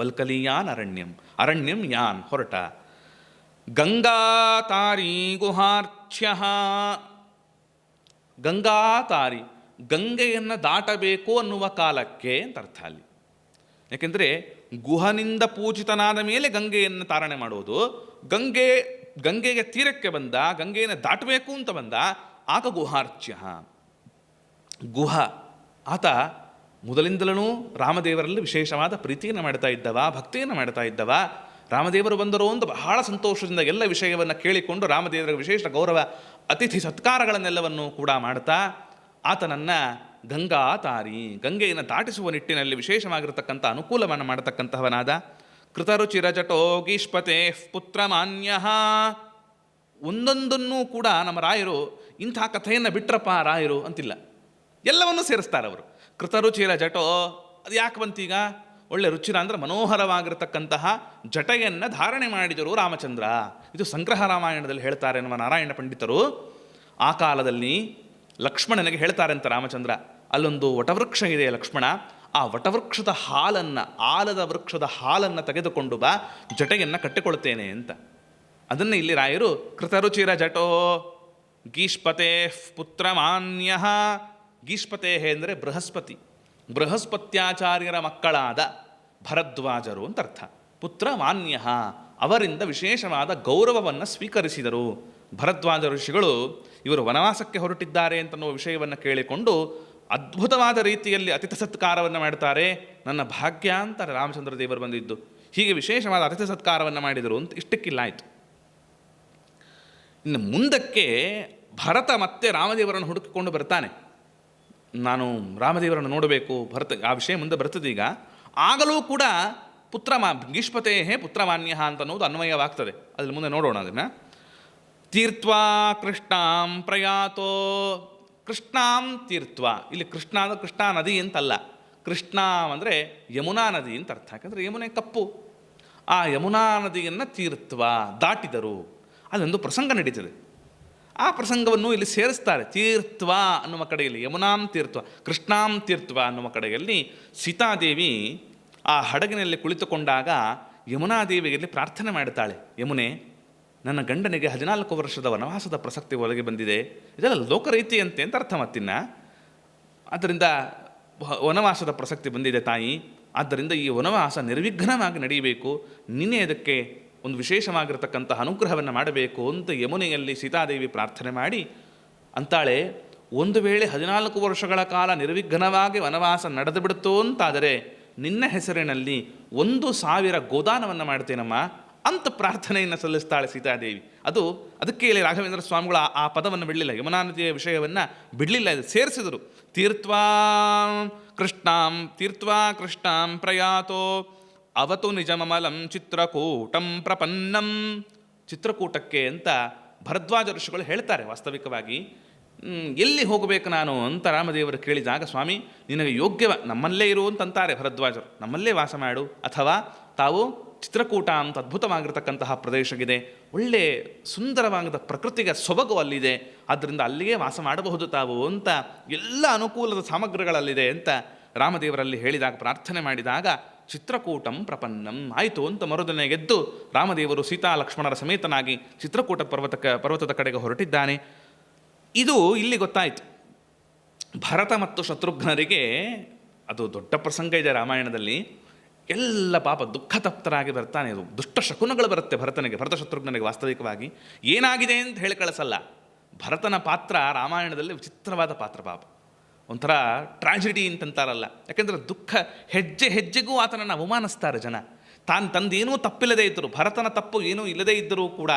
ವಲ್ಕಲಿ ಯಾನ್ ಅರಣ್ಯಂ ಅರಣ್ಯಂ ಯಾನ್ ಹೊರಟ ಗಂಗಾತಾರಿ ಗಂಗಾ ಗಂಗಾತಾರಿ, ಗಂಗೆಯನ್ನು ದಾಟಬೇಕು ಅನ್ನುವ ಕಾಲಕ್ಕೆ ಅಂತ ಅರ್ಥ ಅಲ್ಲಿ. ಯಾಕೆಂದರೆ ಗುಹನಿಂದ ಪೂಜಿತನಾದ ಮೇಲೆ ಗಂಗೆಯನ್ನು ತಾರಣೆ ಮಾಡುವುದು ಗಂಗೆ, ಗಂಗೆಗೆ ತೀರಕ್ಕೆ ಬಂದ, ಗಂಗೆಯನ್ನು ದಾಟಬೇಕು ಅಂತ ಬಂದ, ಆಗ ಗುಹಾರ್ಚ್ಯ ಗುಹ, ಆತ ಮೊದಲಿಂದಲೂ ರಾಮದೇವರಲ್ಲಿ ವಿಶೇಷವಾದ ಪ್ರೀತಿಯನ್ನು ಮಾಡ್ತಾ ಇದ್ದವ, ಭಕ್ತಿಯನ್ನು ಮಾಡ್ತಾ ಇದ್ದವ ರಾಮದೇವರು ಬಂದರು ಅಂತ ಬಹಳ ಸಂತೋಷದಿಂದ ಎಲ್ಲ ವಿಷಯವನ್ನು ಕೇಳಿಕೊಂಡು ರಾಮದೇವರ ವಿಶೇಷ ಗೌರವ, ಅತಿಥಿ ಸತ್ಕಾರಗಳನ್ನೆಲ್ಲವನ್ನು ಕೂಡ ಮಾಡ್ತಾ, ಆತನನ್ನು ಗಂಗಾ ತಾರಿ, ಗಂಗೆಯನ್ನು ದಾಟಿಸುವ ನಿಟ್ಟಿನಲ್ಲಿ ವಿಶೇಷವಾಗಿರತಕ್ಕಂಥ ಅನುಕೂಲವನ್ನು ಮಾಡತಕ್ಕಂತಹವನಾದ ಕೃತರುಚಿರಜಟೋ ಗೀಷ್ಪತೆ ಪುತ್ರ ಮಾನ್ಯ. ಒಂದೊಂದನ್ನೂ ಕೂಡ ನಮ್ಮ ರಾಯರು, ಇಂಥ ಕಥೆಯನ್ನು ಬಿಟ್ರಪ್ಪ ರಾಯರು ಅಂತಿಲ್ಲ. ಎಲ್ಲವನ್ನೂ ಸೇರಿಸ್ತಾರೆ ಅವರು. ಕೃತರುಚಿರ ಜಟೋ ಅದು ಯಾಕೆ ಬಂತೀಗ? ಒಳ್ಳೆ ರುಚಿರ ಅಂದರೆ ಮನೋಹರವಾಗಿರತಕ್ಕಂತಹ ಜಟೆಯನ್ನು ಧಾರಣೆ ಮಾಡಿದರು ರಾಮಚಂದ್ರ. ಇದು ಸಂಗ್ರಹ ರಾಮಾಯಣದಲ್ಲಿ ಹೇಳ್ತಾರೆ ಎನ್ನುವ ನಾರಾಯಣ ಪಂಡಿತರು. ಆ ಕಾಲದಲ್ಲಿ ಲಕ್ಷ್ಮಣನಿಗೆ ಹೇಳ್ತಾರೆ ಅಂತ ರಾಮಚಂದ್ರ, ಅಲ್ಲೊಂದು ವಟವೃಕ್ಷ ಇದೆ ಲಕ್ಷ್ಮಣ, ಆ ವಟವೃಕ್ಷದ ಹಾಲನ್ನು, ಆಲದ ವೃಕ್ಷದ ಹಾಲನ್ನು ತೆಗೆದುಕೊಂಡು ಬಾ, ಜಟೆಯನ್ನು ಕಟ್ಟಿಕೊಳ್ತೇನೆ ಅಂತ. ಅದನ್ನು ಇಲ್ಲಿ ರಾಯರು, ಕೃತರುಚಿರ ಜಟೋ, ಗೀಷ್ಪತೆ ಪುತ್ರ ಮಾನ್ಯ ಗೀಷ್ಪತೆ ಅಂದರೆ ಬೃಹಸ್ಪತಿ. ಬೃಹಸ್ಪತ್ಯಾಚಾರ್ಯರ ಮಕ್ಕಳಾದ ಭರದ್ವಾಜರು ಅಂತ ಅರ್ಥ ಪುತ್ರ ಮಾನ್ಯ. ಅವರಿಂದ ವಿಶೇಷವಾದ ಗೌರವವನ್ನು ಸ್ವೀಕರಿಸಿದರು. ಭರದ್ವಾಜ ಋಷಿಗಳು ಇವರು ವನವಾಸಕ್ಕೆ ಹೊರಟಿದ್ದಾರೆ ಅಂತನ್ನುವ ವಿಷಯವನ್ನು ಕೇಳಿಕೊಂಡು ಅದ್ಭುತವಾದ ರೀತಿಯಲ್ಲಿ ಅತಿಥಿ ಸತ್ಕಾರವನ್ನು ಮಾಡ್ತಾರೆ. ನನ್ನ ಭಾಗ್ಯ ಅಂತ ರಾಮಚಂದ್ರ ದೇವರು ಬಂದಿದ್ದು. ಹೀಗೆ ವಿಶೇಷವಾದ ಅತಿಥಿ ಸತ್ಕಾರವನ್ನು ಮಾಡಿದರು ಅಂತ ಇಷ್ಟಕ್ಕಿಲ್ಲ ಆಯಿತು. ಇನ್ನು ಮುಂದಕ್ಕೆ ಭರತ ಮತ್ತೆ ರಾಮದೇವರನ್ನು ಹುಡುಕಿಕೊಂಡು ಬರ್ತಾನೆ. ನಾನು ರಾಮದೇವರನ್ನು ನೋಡಬೇಕು, ಭರತ, ಆ ವಿಷಯ ಮುಂದೆ ಬರ್ತದೆ ಈಗ. ಆಗಲೂ ಕೂಡ ಪುತ್ರ ಮಾ, ಭೀಷ್ಮತೆ ಪುತ್ರಮಾನ್ಯ ಅಂತ ಅನ್ನೋದು ಅನ್ವಯವಾಗ್ತದೆ. ಅದ್ರ ಮುಂದೆ ನೋಡೋಣ ಅದನ್ನು. ತೀರ್ತ್ವಾ ಕೃಷ್ಣಾಂ ಪ್ರಯಾತೋ. ಕೃಷ್ಣಾಂ ತೀರ್ತ್ವ. ಇಲ್ಲಿ ಕೃಷ್ಣ ಅಂದರೆ ಕೃಷ್ಣಾ ನದಿ ಅಂತಲ್ಲ. ಕೃಷ್ಣ ಅಂದರೆ ಯಮುನಾ ನದಿ ಅಂತ ಅರ್ಥ. ಯಾಕಂದರೆ ಯಮುನೆ ಕಪ್ಪು. ಆ ಯಮುನಾ ನದಿಯನ್ನು ತೀರ್ತ್ವ ದಾಟಿದರು. ಅದೊಂದು ಪ್ರಸಂಗ ನಡೀತದೆ. ಆ ಪ್ರಸಂಗವನ್ನು ಇಲ್ಲಿ ಸೇರಿಸ್ತಾರೆ. ತೀರ್ತ್ವ ಅನ್ನುವ ಕಡೆಯಲ್ಲಿ, ಯಮುನಾಂ ತೀರ್ತ್ವ ಕೃಷ್ಣಾಂ ತೀರ್ತ್ವ ಅನ್ನುವ ಕಡೆಯಲ್ಲಿ ಸೀತಾದೇವಿ ಆ ಹಡಗಿನಲ್ಲಿ ಕುಳಿತುಕೊಂಡಾಗ ಯಮುನಾದೇವಿಯಲ್ಲಿ ಪ್ರಾರ್ಥನೆ ಮಾಡುತ್ತಾಳೆ. ಯಮುನೆ, ನನ್ನ ಗಂಡನಿಗೆ ಹದಿನಾಲ್ಕು ವರ್ಷದ ವನವಾಸದ ಪ್ರಸಕ್ತಿ ಒಳಗೆ ಬಂದಿದೆ. ಇದೆಲ್ಲ ಲೋಕರೀತಿಯಂತೆ ಅಂತ ಅರ್ಥ ಮತ್ತಿನ್ನ? ಆದ್ದರಿಂದ ವನವಾಸದ ಪ್ರಸಕ್ತಿ ಬಂದಿದೆ ತಾಯಿ. ಆದ್ದರಿಂದ ಈ ವನವಾಸ ನಿರ್ವಿಘ್ನವಾಗಿ ನಡೆಯಬೇಕು. ನಿನ್ನೆ ಅದಕ್ಕೆ ಒಂದು ವಿಶೇಷವಾಗಿರತಕ್ಕಂತಹ ಅನುಗ್ರಹವನ್ನು ಮಾಡಬೇಕು ಅಂತ ಯಮುನೆಯಲ್ಲಿ ಸೀತಾದೇವಿ ಪ್ರಾರ್ಥನೆ ಮಾಡಿ, ಅಂತಾಳೆ, ಒಂದು ವೇಳೆ ಹದಿನಾಲ್ಕು ವರ್ಷಗಳ ಕಾಲ ನಿರ್ವಿಘ್ನವಾಗಿ ವನವಾಸ ನಡೆದು ಬಿಡುತ್ತೋ ಅಂತಾದರೆ ನಿನ್ನ ಹೆಸರಿನಲ್ಲಿ ಒಂದು ಸಾವಿರ ಗೋದಾನವನ್ನು ಮಾಡ್ತೇನಮ್ಮ ಅಂತ ಪ್ರಾರ್ಥನೆಯನ್ನು ಸಲ್ಲಿಸ್ತಾಳೆ ಸೀತಾದೇವಿ. ಅದು ಅದಕ್ಕೆ ಇಲ್ಲಿ ರಾಘವೇಂದ್ರ ಸ್ವಾಮಿಗಳು ಆ- ಪದವನ್ನು ಬಿಡಲಿಲ್ಲ. ಯಮುನಾ ನದಿಯ ವಿಷಯವನ್ನು ಬಿಡಲಿಲ್ಲ, ಇದು ಸೇರಿಸಿದರು. ತೀರ್ತ್ವಾ ಕೃಷ್ಣಾಂ ತೀರ್ತ್ವಾ ಕೃಷ್ಣಾಂ ಪ್ರಯಾತೋ ಅವತು ನಿಜಮಮಲಂ ಚಿತ್ರಕೂಟಂ ಪ್ರಪನ್ನಂ. ಚಿತ್ರಕೂಟಕ್ಕೆ ಅಂತ ಭರದ್ವಾಜ ಋಷಿಗಳು ಹೇಳ್ತಾರೆ ವಾಸ್ತವಿಕವಾಗಿ. ಎಲ್ಲಿ ಹೋಗಬೇಕು ನಾನು ಅಂತ ರಾಮದೇವರು ಕೇಳಿದಾಗ ಸ್ವಾಮಿ, ನಿನಗೆ ಯೋಗ್ಯವ, ನಮ್ಮಲ್ಲೇ ಇರು ಅಂತಂತಾರೆ ಭರದ್ವಾಜರು. ನಮ್ಮಲ್ಲೇ ವಾಸ ಮಾಡು. ಅಥವಾ ತಾವು ಚಿತ್ರಕೂಟ ಅಂತ ಅದ್ಭುತವಾಗಿರ್ತಕ್ಕಂತಹ ಪ್ರದೇಶವಿದೆ ಒಳ್ಳೆ ಸುಂದರವಾದ ಪ್ರಕೃತಿಗೆ ಸೊಬಗು ಅಲ್ಲಿದೆ. ಆದ್ದರಿಂದ ಅಲ್ಲಿಯೇ ವಾಸ ಮಾಡಬಹುದು ತಾವು ಅಂತ ಎಲ್ಲ ಅನುಕೂಲದ ಸಾಮಗ್ರಿಗಳಲ್ಲಿದೆ ಅಂತ ರಾಮದೇವರಲ್ಲಿ ಹೇಳಿದಾಗ ಪ್ರಾರ್ಥನೆ ಮಾಡಿದಾಗ ಚಿತ್ರಕೂಟಂ ಪ್ರಪನ್ನಂ. ಆಯಿತು ಅಂತ ಮರುದನೆ ಗೆದ್ದು ರಾಮದೇವರು ಸೀತಾ ಲಕ್ಷ್ಮಣರ ಸಮೇತನಾಗಿ ಚಿತ್ರಕೂಟ ಪರ್ವತಕ್ಕೆ ಪರ್ವತದ ಕಡೆಗೆ ಹೊರಟಿದ್ದಾನೆ. ಇದು ಇಲ್ಲಿ ಗೊತ್ತಾಯಿತು. ಭರತ ಮತ್ತು ಶತ್ರುಘ್ನರಿಗೆ ಅದು ದೊಡ್ಡ ಪ್ರಸಂಗ ಇದೆ ರಾಮಾಯಣದಲ್ಲಿ. ಎಲ್ಲ ಪಾಪ ದುಃಖ ತಪ್ತರಾಗಿ ಬರ್ತಾನೆ ಅದು. ದುಷ್ಟ ಶಕುನಗಳು ಬರುತ್ತೆ ಭರತನಿಗೆ, ಭರತ ಶತ್ರುಘ್ನನಿಗೆ ವಾಸ್ತವಿಕವಾಗಿ. ಏನಾಗಿದೆ ಅಂತ ಹೇಳಿ ಕಳಿಸಲ್ಲ. ಭರತನ ಪಾತ್ರ ರಾಮಾಯಣದಲ್ಲಿ ವಿಚಿತ್ರವಾದ ಪಾತ್ರ ಪಾಪ. ಒಂಥರ ಟ್ರಾಜಿಡಿ ಅಂತಂತಾರಲ್ಲ. ಯಾಕೆಂದರೆ ದುಃಖ, ಹೆಜ್ಜೆ ಹೆಜ್ಜೆಗೂ ಆತನನ್ನು ಅವಮಾನಿಸ್ತಾರೆ ಜನ. ತಾನು ತಂದೇನೂ ತಪ್ಪಿಲ್ಲದೆ ಇದ್ದರು, ಭರತನ ತಪ್ಪು ಏನೂ ಇಲ್ಲದೇ ಇದ್ದರೂ ಕೂಡ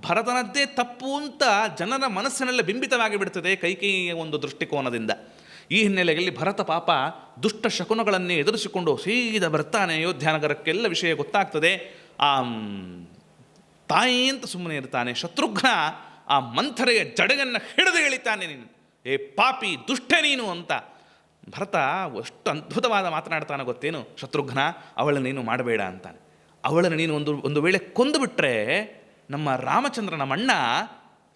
ಭರತನದ್ದೇ ತಪ್ಪು ಅಂತ ಜನರ ಮನಸ್ಸಿನಲ್ಲಿ ಬಿಂಬಿತವಾಗಿ ಬಿಡ್ತದೆ ಕೈಕೇಯಿಯ ಒಂದು ದೃಷ್ಟಿಕೋನದಿಂದ. ಈ ಹಿನ್ನೆಲೆಯಲ್ಲಿ ಭರತ ಪಾಪ ದುಷ್ಟ ಶಕುನಗಳನ್ನೇ ಎದುರಿಸಿಕೊಂಡು ಸೀದಾ ಬರ್ತಾನೆ ಅಯೋಧ್ಯ ನಗರಕ್ಕೆಲ್ಲ ವಿಷಯ ಗೊತ್ತಾಗ್ತದೆ. ಆ ತಾಯಿ ಅಂತ ಸುಮ್ಮನೆ ಇರ್ತಾನೆ, ಶತ್ರುಘ್ನ ಆ ಮಂಥರೆಯ ಜಡಗನ್ನು ಹಿಡಿದು ಎಳಿತಾನೆ ನೀನು. ಏ ಪಾಪಿ ದುಷ್ಟ ನೀನು ಅಂತ. ಭರತ ಅಷ್ಟು ಅದ್ಭುತವಾದ ಮಾತನಾಡ್ತಾನೆ ಗೊತ್ತೇನು? ಶತ್ರುಘ್ನ, ಅವಳನ್ನು ನೀನು ಮಾಡಬೇಡ ಅಂತಾನೆ. ಅವಳನ್ನು ನೀನು ಒಂದು ಒಂದು ವೇಳೆ ಕೊಂದುಬಿಟ್ರೆ ನಮ್ಮ ರಾಮಚಂದ್ರನ ಮಣ್ಣ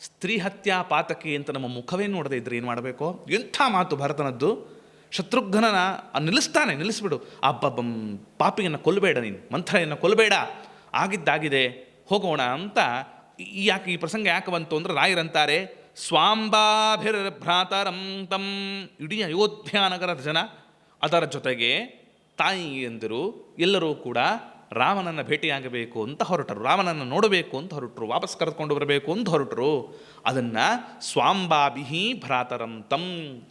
ಸ್ತ್ರೀ ಹತ್ಯಾ ಪಾತಕಿ ಅಂತ ನಮ್ಮ ಮುಖವೇ ನೋಡದೆ ಇದ್ರೆ ಏನು ಮಾಡಬೇಕು? ಎಂಥ ಮಾತು ಭರತನದ್ದು? ಶತ್ರುಘ್ನನ ನಿಲ್ಲಿಸ್ತಾನೆ, ನಿಲ್ಲಿಸ್ಬಿಡು. ಅಬ್ಬಬ್ಬಂ, ಪಾಪಿಯನ್ನು ಕೊಲ್ಲಬೇಡ ನೀನು ಮಂಥರೆಯನ್ನು ಕೊಲ್ಲಬೇಡ. ಆಗಿದ್ದಾಗಿದೆ, ಹೋಗೋಣ ಅಂತ ಯಾಕೆ ಈ ಪ್ರಸಂಗ ಯಾಕೆ ಬಂತು ಅಂದ್ರೆ ರಾಯರಂತಾರೆ ಸ್ವಾಂಬಾಭಿರ್ಭ್ರಾತರಂ ತಂ. ಇಡೀ ಅಯೋಧ್ಯ ನಗರದ ಜನ ಅದರ ಜೊತೆಗೆ ತಾಯಿಯಂದಿರು ಎಲ್ಲರೂ ಕೂಡ ರಾಮನನ್ನು ಭೇಟಿಯಾಗಬೇಕು ಅಂತ ಹೊರಟರು. ರಾಮನನ್ನು ನೋಡಬೇಕು ಅಂತ ಹೊರಟರು. ವಾಪಸ್ ಕರೆದುಕೊಂಡು ಬರಬೇಕು ಅಂತ ಹೊರಟರು. ಅದನ್ನು ಸ್ವಾಂಬಾಭಿಹಿ ಭ್ರಾತರಂ ತಂ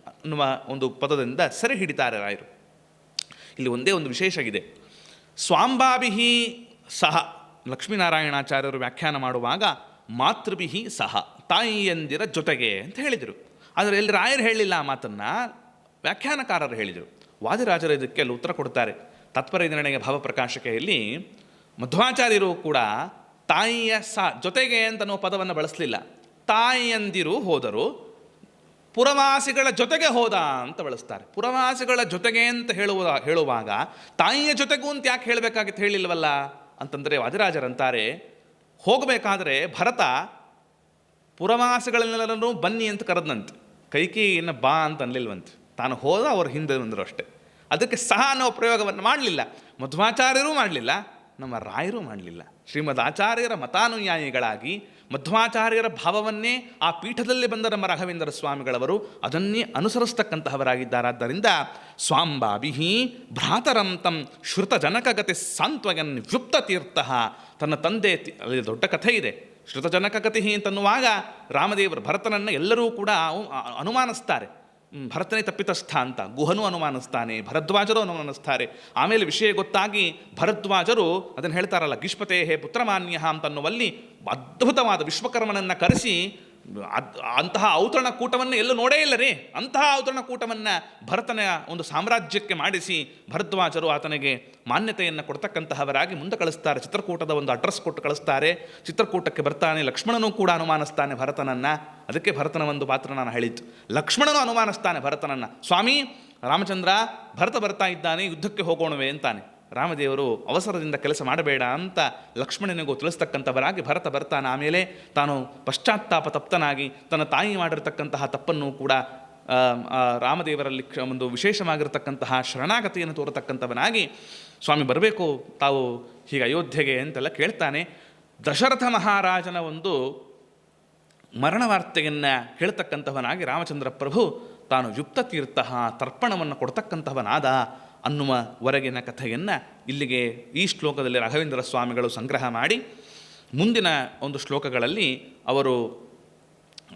ಅನ್ನುವ ಒಂದು ಪದದಿಂದ ಸೆರೆ ಹಿಡಿತಾರೆ ರಾಯರು. ಇಲ್ಲಿ ಒಂದೇ ಒಂದು ವಿಶೇಷ ಇದೆ. ಸ್ವಾಂಬಾಭಿಹಿ ಸಹ ಲಕ್ಷ್ಮೀನಾರಾಯಣಾಚಾರ್ಯರು ವ್ಯಾಖ್ಯಾನ ಮಾಡುವಾಗ ಮಾತೃಭಿಹಿ ಸಹ. ತಾಯಿಯಂದಿರ ಜೊತೆಗೆ ಅಂತ ಹೇಳಿದರು. ಆದರೆ ಇಲ್ಲಿ ರಾಯರು ಹೇಳಿಲ್ಲ ಆ ಮಾತನ್ನು. ವ್ಯಾಖ್ಯಾನಕಾರರು ಹೇಳಿದರು. ವಾದಿರಾಜರು ಇದಕ್ಕೆ ಅಲ್ಲಿ ಉತ್ತರ ಕೊಡ್ತಾರೆ. ತತ್ಪರ ನಿರ್ಣಯ ಭಾವಪ್ರಕಾಶಕೆಯಲ್ಲಿ ಮಧ್ವಾಚಾರ್ಯರು ಕೂಡ ತಾಯಿಯ ಸ ಜೊತೆಗೆ ಅಂತ ಅನ್ನೋ ಪದವನ್ನು ಬಳಸಲಿಲ್ಲ. ತಾಯಿಯಂದಿರು ಹೋದರು, ಪುರವಾಸಿಗಳ ಜೊತೆಗೆ ಹೋದ ಅಂತ ಬಳಸ್ತಾರೆ. ಪುರವಾಸಿಗಳ ಜೊತೆಗೆ ಅಂತ ಹೇಳುವ, ಹೇಳುವಾಗ ತಾಯಿಯ ಜೊತೆಗೂ ಅಂತ ಯಾಕೆ ಹೇಳಬೇಕಾಗಿತ್ತು ಹೇಳಿಲ್ವಲ್ಲ? ಅಂತಂದರೆ ವಾದಿರಾಜರಂತಾರೆ, ಹೋಗಬೇಕಾದ್ರೆ ಭರತ ಪುರವಾಸಿಗಳನ್ನೆಲ್ಲರನ್ನೂ ಬನ್ನಿ ಅಂತ ಕರೆದ್ನಂತೆ. ಕೈಕೇಯಿಯನ್ನು ಬಾ ಅಂತ ಅನ್ಲಿಲ್ವಂತೆ. ತಾನು ಹೋದ ಅವ್ರ ಹಿಂದೆ ಬಂದರು ಅಷ್ಟೇ. ಅದಕ್ಕೆ ಸಹ ಅನ್ನೋ ಪ್ರಯೋಗವನ್ನು ಮಾಡಲಿಲ್ಲ. ಮಧ್ವಾಚಾರ್ಯರೂ ಮಾಡಲಿಲ್ಲ, ನಮ್ಮ ರಾಯರೂ ಮಾಡಲಿಲ್ಲ. ಶ್ರೀಮದ್ ಆಚಾರ್ಯರ ಮತಾನುಯಾಯಿಗಳಾಗಿ, ಮಧ್ವಾಚಾರ್ಯರ ಭಾವವನ್ನೇ ಆ ಪೀಠದಲ್ಲಿ ಬಂದ ನಮ್ಮ ರಾಘವೇಂದ್ರ ಸ್ವಾಮಿಗಳವರು ಅದನ್ನೇ ಅನುಸರಿಸ್ತಕ್ಕಂತಹವರಾಗಿದ್ದಾರಾದ್ದರಿಂದ ಸ್ವಾಂಬಾಭಿಹಿ ಭ್ರಾತರಂ ತಂ ಶ್ರುತಜನಕಗತಿ ಸಾಂತ್ವಯನ್ ವ್ಯುಪ್ತ ತೀರ್ಥ ತನ್ನ ತಂದೆ ದೊಡ್ಡ ಕಥೆ ಇದೆ. ಶ್ರುತಜನಕಗತಿ ಅಂತನ್ನುವಾಗ ರಾಮದೇವರು ಭರತನನ್ನು ಎಲ್ಲರೂ ಕೂಡ ಅನುಮಾನಿಸ್ತಾರೆ. ಭರತನೇ ತಪ್ಪಿತಸ್ಥ ಅಂತ. ಗುಹನು ಅನುಮಾನಿಸ್ತಾನೆ, ಭರದ್ವಾಜರು ಅನುಮಾನಿಸ್ತಾರೆ. ಆಮೇಲೆ ವಿಷಯ ಗೊತ್ತಾಗಿ ಭರದ್ವಾಜರು ಅದನ್ನು ಹೇಳ್ತಾರಲ್ಲ, ಗಿಷ್ಪತೆ ಹೇ ಪುತ್ರಮಾನ್ಯ ಅಂತನ್ನುವಲ್ಲಿ ಅದ್ಭುತವಾದ ವಿಶ್ವಕರ್ಮನನ್ನು ಕರೆಸಿ ಅದ್- ಅಂತಹ ಔತರಣ ಕೂಟವನ್ನು ಎಲ್ಲೂ ನೋಡೇ ಇಲ್ಲ ರೀ. ಅಂತಹ ಔತರಣ ಕೂಟವನ್ನು ಭರತನ ಒಂದು ಸಾಮ್ರಾಜ್ಯಕ್ಕೆ ಮಾಡಿಸಿ ಭರದ್ವಾಜರು ಆತನಿಗೆ ಮಾನ್ಯತೆಯನ್ನು ಕೊಡ್ತಕ್ಕಂತಹವರಾಗಿ ಮುಂದೆ ಕಳಿಸ್ತಾರೆ. ಚಿತ್ರಕೂಟದ ಒಂದು ಅಡ್ರೆಸ್ ಕೊಟ್ಟು ಕಳಿಸ್ತಾರೆ. ಚಿತ್ರಕೂಟಕ್ಕೆ ಬರ್ತಾನೆ ಲಕ್ಷ್ಮಣನೂ ಕೂಡ ಅನುಮಾನಿಸ್ತಾನೆ ಭರತನನ್ನು. ಅದಕ್ಕೆ ಭರತನ ಒಂದು ಪಾತ್ರ ನಾನು ಹೇಳಿದ್ದು. ಲಕ್ಷ್ಮಣನು ಅನುಮಾನಿಸ್ತಾನೆ ಭರತನನ್ನು. ಸ್ವಾಮಿ ರಾಮಚಂದ್ರ ಭರತ ಬರ್ತಾ ಇದ್ದಾನೆ, ಯುದ್ಧಕ್ಕೆ ಹೋಗೋಣವೇ ಅಂತಾನೆ. ರಾಮದೇವರು ಅವಸರದಿಂದ ಕೆಲಸ ಮಾಡಬೇಡ ಅಂತ ಲಕ್ಷ್ಮಣನಿಗೂ ತಿಳಿಸ್ತಕ್ಕಂಥವರಾಗಿ ಭರತ ಬರ್ತಾನೆ. ಆಮೇಲೆ ತಾನು ಪಶ್ಚಾತ್ತಾಪ ತಪ್ತನಾಗಿ ತನ್ನ ತಾಯಿ ಮಾಡಿರತಕ್ಕಂತಹ ತಪ್ಪನ್ನು ಕೂಡ ರಾಮದೇವರಲ್ಲಿ ಒಂದು ವಿಶೇಷವಾಗಿರ್ತಕ್ಕಂತಹ ಶರಣಾಗತಿಯನ್ನು ತೋರತಕ್ಕಂಥವನಾಗಿ, ಸ್ವಾಮಿ ಬರಬೇಕು, ತಾವು ಹೀಗೆ ಅಯೋಧ್ಯೆಗೆ ಅಂತೆಲ್ಲ ಕೇಳ್ತಾನೆ. ದಶರಥ ಮಹಾರಾಜನ ಒಂದು ಮರಣ ವಾರ್ತೆಯನ್ನು ಹೇಳ್ತಕ್ಕಂಥವನಾಗಿ ರಾಮಚಂದ್ರ ಪ್ರಭು ತಾನು ಯುಕ್ತ ತೀರ್ಥ ತರ್ಪಣವನ್ನು ಕೊಡ್ತಕ್ಕಂಥವನಾದ ಅನ್ನುವ ವರೆಗಿನ ಕಥೆಯನ್ನು ಇಲ್ಲಿಗೆ ಈ ಶ್ಲೋಕದಲ್ಲಿ ರಾಘವೇಂದ್ರ ಸ್ವಾಮಿಗಳು ಸಂಗ್ರಹ ಮಾಡಿ ಮುಂದಿನ ಒಂದು ಶ್ಲೋಕಗಳಲ್ಲಿ ಅವರು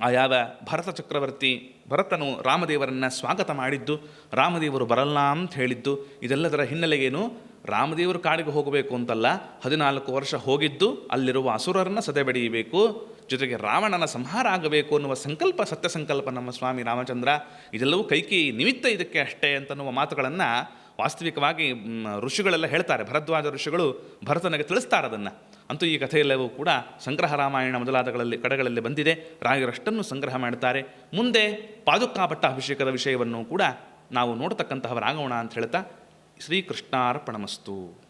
ಆ ಯಾವ ಭರತ ಚಕ್ರವರ್ತಿ ಭರತನು ರಾಮದೇವರನ್ನು ಸ್ವಾಗತ ಮಾಡಿದ್ದು, ರಾಮದೇವರು ಬರಲ್ಲ ಅಂತ ಹೇಳಿದ್ದು, ಇದೆಲ್ಲದರ ಹಿನ್ನೆಲೆಗೇನು ರಾಮದೇವರು ಕಾಡಿಗೆ ಹೋಗಬೇಕು ಅಂತಲ್ಲ, ಹದಿನಾಲ್ಕು ವರ್ಷ ಹೋಗಿದ್ದು, ಅಲ್ಲಿರುವ ಅಸುರರನ್ನು ಸದೆಬಡಿಯಬೇಕು ಜೊತೆಗೆ ರಾವಣನ ಸಂಹಾರ ಆಗಬೇಕು ಅನ್ನುವ ಸಂಕಲ್ಪ, ಸತ್ಯ ಸಂಕಲ್ಪ ನಮ್ಮ ಸ್ವಾಮಿ ರಾಮಚಂದ್ರ, ಇದೆಲ್ಲವೂ ಕೈಕಿ ನಿಮಿತ್ತ ಇದಕ್ಕೆ ಅಷ್ಟೇ ಅಂತನ್ನುವ ಮಾತುಗಳನ್ನು ವಾಸ್ತವಿಕವಾಗಿ ಋಷಿಗಳೆಲ್ಲ ಹೇಳ್ತಾರೆ, ಭರದ್ವಾಜ ಋಷಿಗಳು ಭರತನಿಗೆ ತಿಳಿಸ್ತಾರೆ ಅದನ್ನು. ಅಂತೂ ಈ ಕಥೆಯೆಲ್ಲವೂ ಕೂಡ ಸಂಗ್ರಹ ರಾಮಾಯಣ ಮೊದಲಾದಗಳಲ್ಲಿ, ಕಡೆಗಳಲ್ಲಿ ಬಂದಿದೆ. ರಾಯರಷ್ಟನ್ನು ಸಂಗ್ರಹ ಮಾಡ್ತಾರೆ. ಮುಂದೆ ಪಾದುಕಾ ಪಟ್ಟಾಭಿಷೇಕದ ವಿಷಯವನ್ನು ಕೂಡ ನಾವು ನೋಡ್ತಕ್ಕಂತಹವರಾಗೋಣ ಅಂತ ಹೇಳ್ತಾ, ಶ್ರೀಕೃಷ್ಣಾರ್ಪಣಮಸ್ತು.